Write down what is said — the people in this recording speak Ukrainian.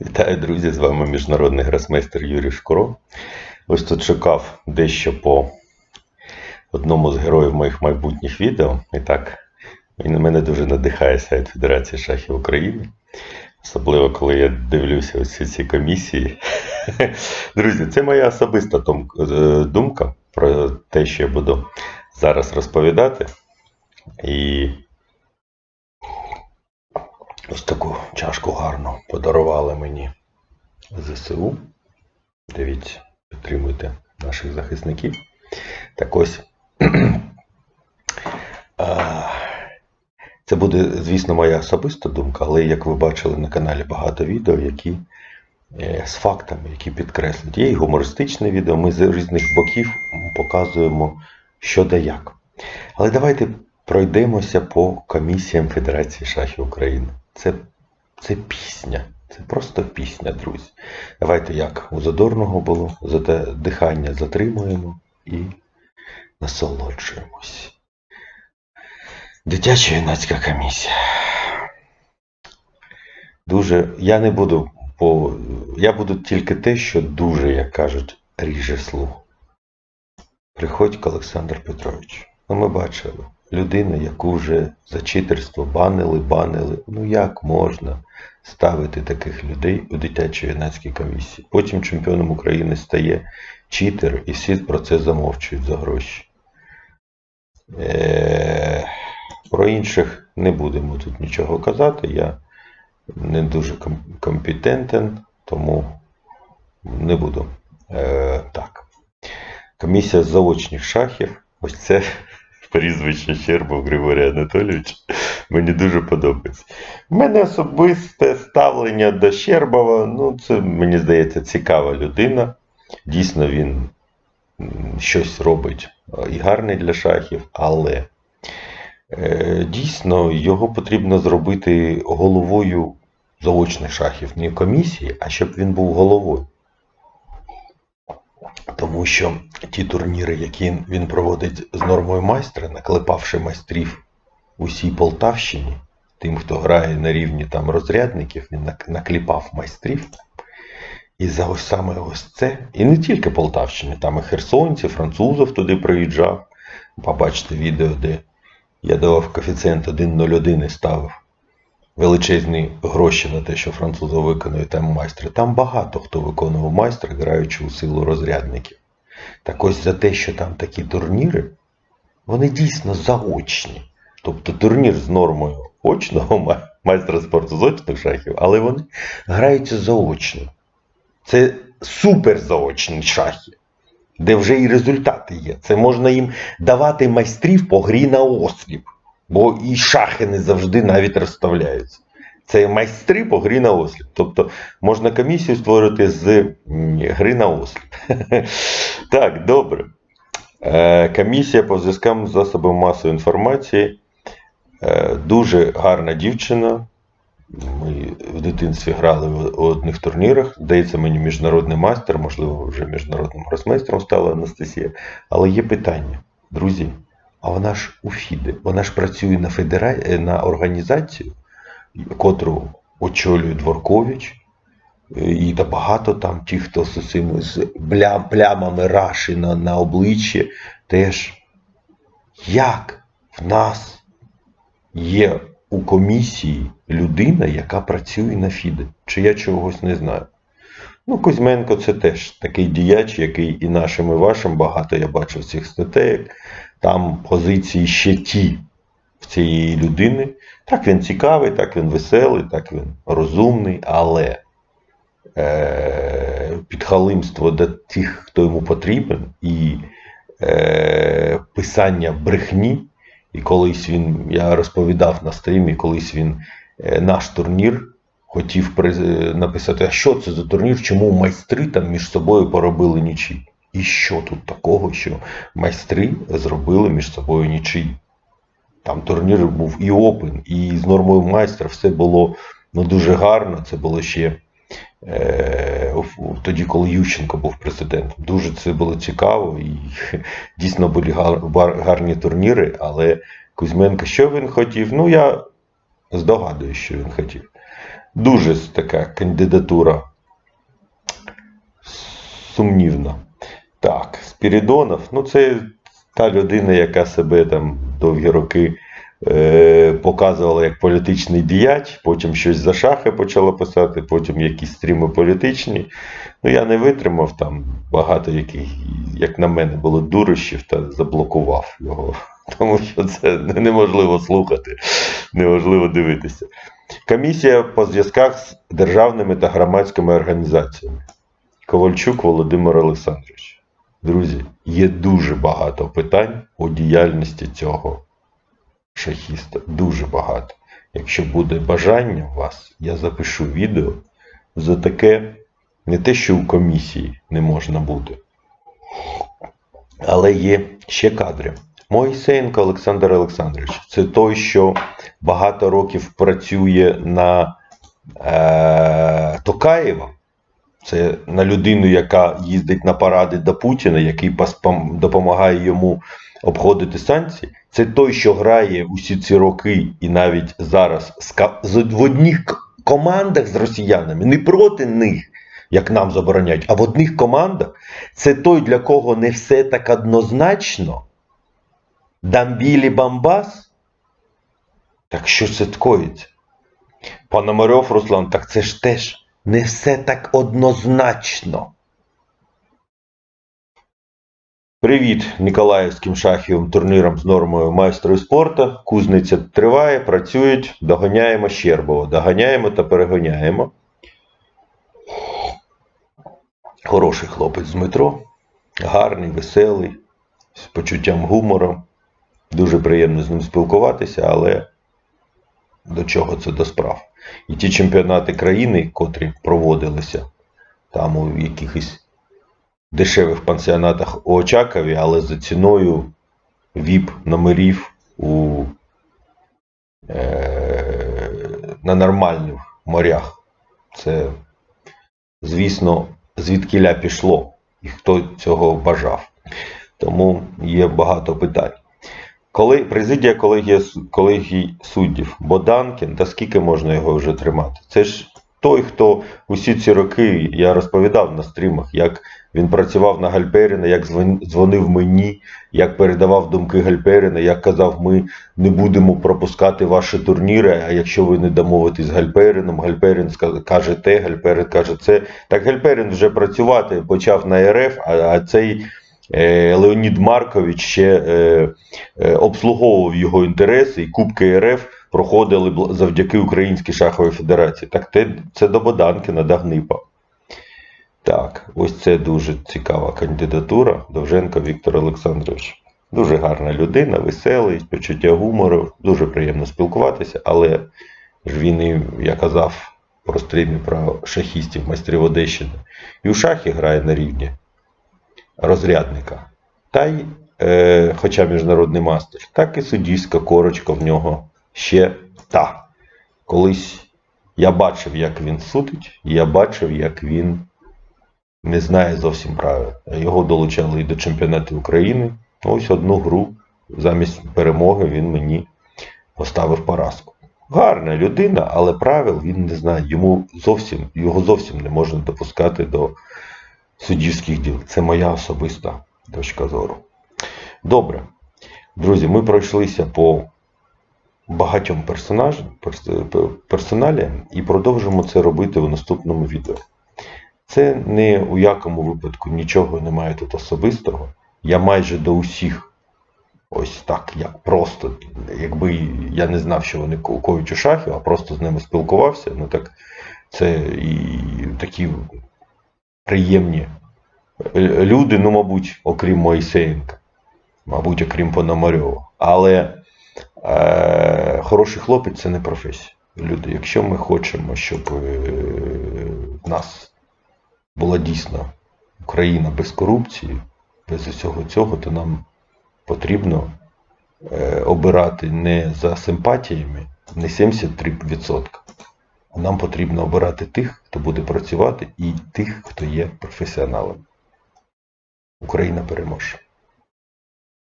Вітаю, друзі! З вами міжнародний гросмейстер Юрій Шкуро. Ось тут шукав дещо по одному з героїв моїх майбутніх відео. І так, він мене дуже надихає сайт Федерації шахів України. Особливо, коли я дивлюся ось ці комісії. Друзі, це моя особиста е, думка про те, що я буду зараз розповідати. І ось таку чашку гарну подарували мені ЗСУ. Дивіться, підтримуйте наших захисників. Так ось. Це буде, звісно, моя особиста думка, але як ви бачили на каналі багато відео, які е, з фактами, які підкреслюють. Є і гумористичне відео, ми з різних боків показуємо, що да як. Але давайте пройдемося по комісіям Федерації шахів України. Це, це пісня. Це просто пісня, друзі. Давайте як у Задорного було, зате дихання затримуємо і насолоджуємось. Дитяча юнацька комісія. Дуже. Я не буду по. Я буду тільки те, що дуже, як кажуть, ріже слух. Приходько Олександр Петрович. Ну, ми бачили людину, яку вже за читерство банили, банили. Ну як можна ставити таких людей у дитячій юнацькій комісії? Потім чемпіоном України стає читер, і всі про це замовчують за гроші. Е, Про інших не будемо тут нічого казати. Я не дуже ком- компетентен, тому не буду. Е, так. Комісія з заочних шахів. Ось це прізвище Щербов Григорій Анатолійович. Мені дуже подобається. У мене особисте ставлення до Щербова. Ну, це, мені здається, цікава людина. Дійсно, він щось робить і гарне для шахів, але е, дійсно його потрібно зробити головою заочних шахів, не комісії, а щоб він був головою. Тому що ті турніри, які він проводить з нормою майстра, наклепавши майстрів усій Полтавщині, тим, хто грає на рівні там розрядників, він накліпав майстрів. І за ось саме ось це, і не тільки Полтавщини, там і херсонці, французов туди приїжджав. Побачите відео, де я давав коефіцієнт 1,01 і ставив величезні гроші на те, що французов виконує там майстри. Там багато хто виконував майстра, граючи у силу розрядників. Так ось за те, що там такі турніри, вони дійсно заочні. Тобто турнір з нормою очного майстра спорту з очних шахів, але вони граються заочно. Це супер заочні шахи, де вже і результати є. Це можна їм давати майстрів по грі на осліп, бо і шахи не завжди навіть розставляються. Це майстри по грі на осліп. Тобто можна комісію створити з гри на осліп. Так, добре. Е, Комісія по зв'язкам з засобами масової інформації. Е, Дуже гарна дівчина. Ми в дитинстві грали в- одних турнірах. Здається, мені міжнародний майстер, можливо, вже міжнародним гросмейстером стала Анастасія. Але є питання, друзі. А вона ж у ФІДе, вона ж працює на федера... е, на організацію, котру очолює Дворкович. Е, І та багато там ті, хто з цими з блям, плямами раші на, на обличчі, теж як в нас є у комісії людина, яка працює на ФІДе. Чи я чогось не знаю. Ну, Кузьменко це теж такий діяч, який і нашим, і вашим багато я бачив цих статей. Там позиції ще ті в цієї людини. Так він цікавий, так він веселий, так він розумний, але е, підхалимство до тих, хто йому потрібен, і е, писання брехні. І колись він, я розповідав на стрімі, колись він е, наш турнір хотів написати, а що це за турнір, чому майстри там між собою поробили нічий. І що тут такого, що майстри зробили між собою нічий. Там турнір був і опен, і з нормою майстра все було ну, дуже гарно. Це було ще е, тоді, коли Ющенко був президентом. Дуже це було цікаво і дійсно були гар- гарні турніри, але Кузьменко, що він хотів? Ну, я здогадуюсь, що він хотів. Дуже така кандидатура сумнівна. Так, Спірідонов, ну це та людина, яка себе там довгі роки е, показувала як політичний діяч, потім щось за шахи почала писати, потім якісь стріми політичні. Ну, я не витримав там багато яких, як на мене, було дурощів та заблокував його. Тому що це неможливо слухати, неможливо дивитися. Комісія по зв'язках з державними та громадськими організаціями. Ковальчук Володимир Олександрович. Друзі, є дуже багато питань у діяльності цього шахіста. Дуже багато. Якщо буде бажання у вас, я запишу відео за таке, не те, що у комісії не можна бути. Але є ще кадри. Моїсеєнко Олександр Олександрович це той, що багато років працює на е, Токаєва. Це на людину, яка їздить на паради до Путіна, який допомагає йому обходити санкції. Це той, що грає усі ці роки і навіть зараз в одних командах з росіянами, не проти них, як нам забороняють, а в одних командах. Це той, для кого не все так однозначно. Дамбілі Бамбас. Так що це коїться? Пономарьов Руслан, так це ж теж не все так однозначно. Привіт Ніколаївським шахівим турнірам з нормою майстрою спорту. Кузниця триває, працюють, доганяємо Щербова. Доганяємо та переганяємо. Хороший хлопець з метро. Гарний, веселий, з почуттям гумору. Дуже приємно з ним спілкуватися, але до чого це до справ. І ті чемпіонати країни, котрі проводилися там у якихось дешевих пансіонатах у Очакові, але за ціною ВІП номерів у, е, на нормальних морях. Це, звісно, звідкиля пішло і хто цього бажав. Тому є багато питань. Коли президія колегія, колегії суддів Боданкін, та скільки можна його вже тримати? Це ж той, хто усі ці роки я розповідав на стрімах, як він працював на Гальперіна, як дзвон- дзвонив мені, як передавав думки Гальперіна, як казав, ми не будемо пропускати ваші турніри, а якщо ви не домовитесь з Гальперіном, Гальперін каже те, Гальперін каже це. Так Гальперін вже працювати почав на РФ, а, цей Леонід Маркович ще е, е, обслуговував його інтереси, і Кубки РФ проходили завдяки Українській шаховій федерації. Так це до Боданкіна, до Гнипа. Так, ось це дуже цікава кандидатура. Довженко Віктор Олександрович. Дуже гарна людина, веселий, почуття гумору, дуже приємно спілкуватися, але ж він і, я казав про стрімі про шахістів майстрів Одещини. І у шахі грає на рівні розрядника. Та й, е, хоча міжнародний мастер, так і суддівська корочка в нього ще та. Колись я бачив, як він судить, я бачив, як він не знає зовсім правил. Його долучали і до чемпіонату України. Ось одну гру замість перемоги він мені поставив поразку. Гарна людина, але правил він не знає. Йому зовсім, його зовсім не можна допускати до суддівських діл. Це моя особиста точка зору. Добре. Друзі, ми пройшлися по багатьом персонажам, персоналіям і продовжимо це робити у наступному відео. Це не у якому випадку нічого немає тут особистого. Я майже до усіх, ось так, як просто, якби я не знав, що вони ко- коють у шахів, а просто з ними спілкувався, ну так це і такі приємні е, люди, ну, мабуть, окрім Моїсеєнка, мабуть, окрім Пономарьова. Але е, хороший хлопець це не професія. Люди, якщо ми хочемо, щоб е, в нас була дійсно Україна без корупції, без усього цього, то нам потрібно е, обирати не за симпатіями, не 73%. Нам потрібно обирати тих, хто буде працювати, і тих, хто є професіоналом. Україна переможе.